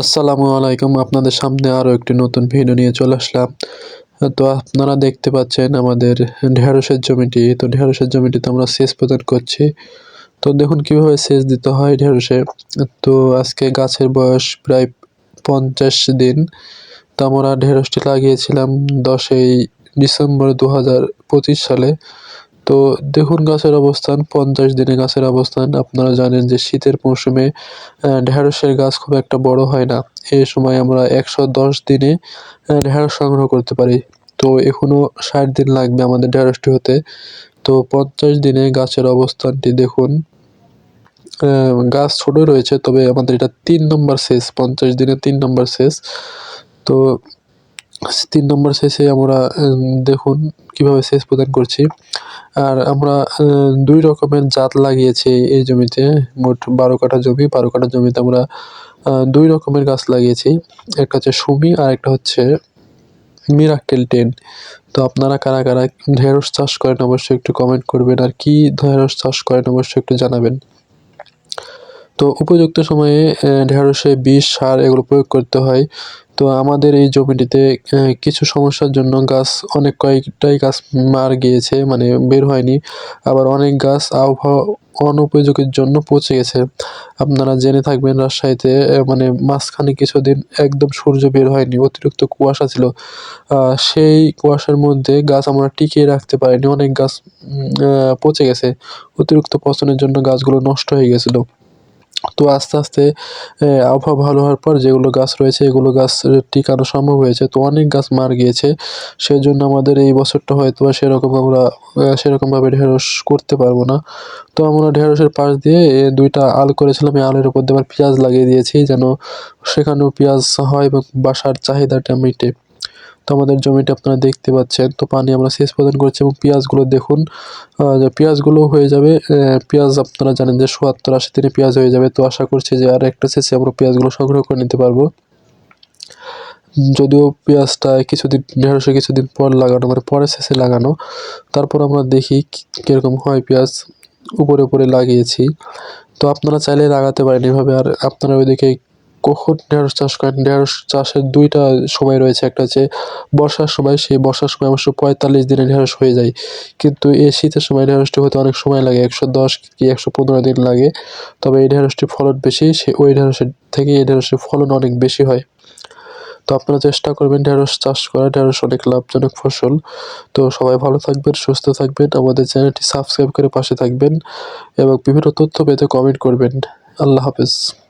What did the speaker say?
আসসালামু আলাইকুম। আপনাদের সামনে আরও একটি নতুন ভিডিও নিয়ে চলে আসলাম। তো আপনারা দেখতে পাচ্ছেন আমাদের ঢেঁড়সের জমিটি। তো ঢেঁড়সের জমিটিতে আমরা সেচ প্রদান করছি। তো দেখুন কীভাবে সেচ দিতে হয় ঢেঁড়সে। তো আজকে গাছের বয়স প্রায় পঞ্চাশ দিন। তো আমরা ঢেঁড়সটি লাগিয়েছিলাম দশই ডিসেম্বর দু হাজার পঁচিশ সালে। তো দেখুন গাছের অবস্থান, পঞ্চাশ দিনে গাছের অবস্থান। আপনারা জানেন যে শীতের মৌসুমে ঢেঁড়সের গাছ খুব একটা বড় হয় না। এই সময় আমরা একশো দশ দিনে ঢেঁড়স সংগ্রহ করতে পারি। তো এখনও ষাট দিন লাগবে আমাদের ঢেঁড়সটি হতে। তো পঞ্চাশ দিনে গাছের অবস্থানটি দেখুন। গাছ ছোট রয়েছে, তবে আমাদের এটা তিন নম্বর শেষ পঞ্চাশ দিনে তিন নম্বর শেষ তো তিন নম্বর শেষে আমরা দেখুন কীভাবে সেচ প্রদান করছি। আর আমরা দুই রকমের জাত লাগিয়েছি এই জমিতে। মোট বারো কাঠা জমি, বারো কাঠা জমিতে আমরা দুই রকমের গাছ লাগিয়েছি। একটা হচ্ছে সুমি আর একটা হচ্ছে মিরাক্কেল টেন। তো আপনারা কারা কারা ঢেঁড়স চাষ করেন অবশ্যই একটু কমেন্ট করবেন আর কি ঢেঁড়স চাষ করেন অবশ্যই একটু জানাবেন। তো উপযুক্ত সময়ে ঢেঁড়সে বিষ সার এগুলো প্রয়োগ করতে হয়। তো আমাদের এই জমিটিতে কিছু সমস্যার জন্য গাছ, অনেক কয়েকটাই গাছ মার গিয়েছে মানে বের হয়নি। আবার অনেক গাছ আবহাওয়া অনুপযোগের জন্য পচে গেছে। আপনারা জেনে থাকবেন রাজশাহীতে মানে মাঝখানে কিছুদিন একদম সূর্য বের হয়নি, অতিরিক্ত কুয়াশা ছিল। সেই কুয়াশার মধ্যে গাছ আমরা টিকিয়ে রাখতে পারিনি, অনেক গাছ পচে গেছে। অতিরিক্ত পচনের জন্য গাছগুলো নষ্ট হয়ে গেছিল। তো আস্তে আস্তে আবহাওয়া ভালো হওয়ার পর যেগুলো গাছ রয়েছে, এগুলো গাছ টিকানো সম্ভব হয়েছে। তো অনেক গাছ মার গিয়েছে সেই জন্য আমাদের এই বছরটা হয়তো সেরকম আমরা সেরকমভাবে ঢেঁড়স করতে পারব না। তো আমরা ঢেঁড়সের পাশ দিয়ে দুইটা আল করেছিলাম, এই আলের উপর দিয়ে আবার পেঁয়াজ লাগিয়ে দিয়েছি, যেন সেখানেও পেঁয়াজ হয় এবং বাসার চাহিদাটা মিটে। তো আমাদের জমিটা আপনারা দেখতে পাচ্ছেন। তো পানি আমরা সেচ প্রদান করছি এবং পেঁয়াজগুলো দেখুন পেঁয়াজগুলো হয়ে যাবে পেঁয়াজ আপনারা জানেন যে সোয়াত্তর আশি দিনে পেঁয়াজ হয়ে যাবে। তো আশা করছি যে আর একটা সেচে আমরা পেঁয়াজগুলো সংগ্রহ করে নিতে পারব। যদিও পেঁয়াজটা কিছুদিন ঢেঁড়সে কিছুদিন পর লাগানো মানে পরে শেষে লাগানো, তারপর আমরা দেখি কীরকম হয় পেঁয়াজ। উপরে উপরে লাগিয়েছি। তো আপনারা চাইলে লাগাতে পারেন এভাবে, আর আপনারা ওইদিকে কখন ঢেঁড়স চাষ করেন। ঢেঁড়স চাষের দুইটা সময় রয়েছে। একটা হচ্ছে বর্ষার সময়, সেই বর্ষার সময় অবশ্য পঁয়তাল্লিশ দিনে ঢেঁড়স হয়ে যায়। কিন্তু এই শীতের সময় ঢেঁড়সটি হতে অনেক সময় লাগে, একশো দশ কি একশো পনেরো দিন লাগে। তবে এই ঢেঁড়সটির ফলন বেশি, সে ওই ঢেঁড়সের থেকে এই ঢেঁড়সের ফলন অনেক বেশি হয়। তো আপনারা চেষ্টা করবেন ঢেঁড়স চাষ করা। ঢেঁড়স অনেক লাভজনক ফসল। তো সবাই ভালো থাকবেন, সুস্থ থাকবেন। আমাদের চ্যানেলটি সাবস্ক্রাইব করে পাশে থাকবেন এবং বিভিন্ন তথ্য পেতে কমেন্ট করবেন। আল্লাহ হাফেজ।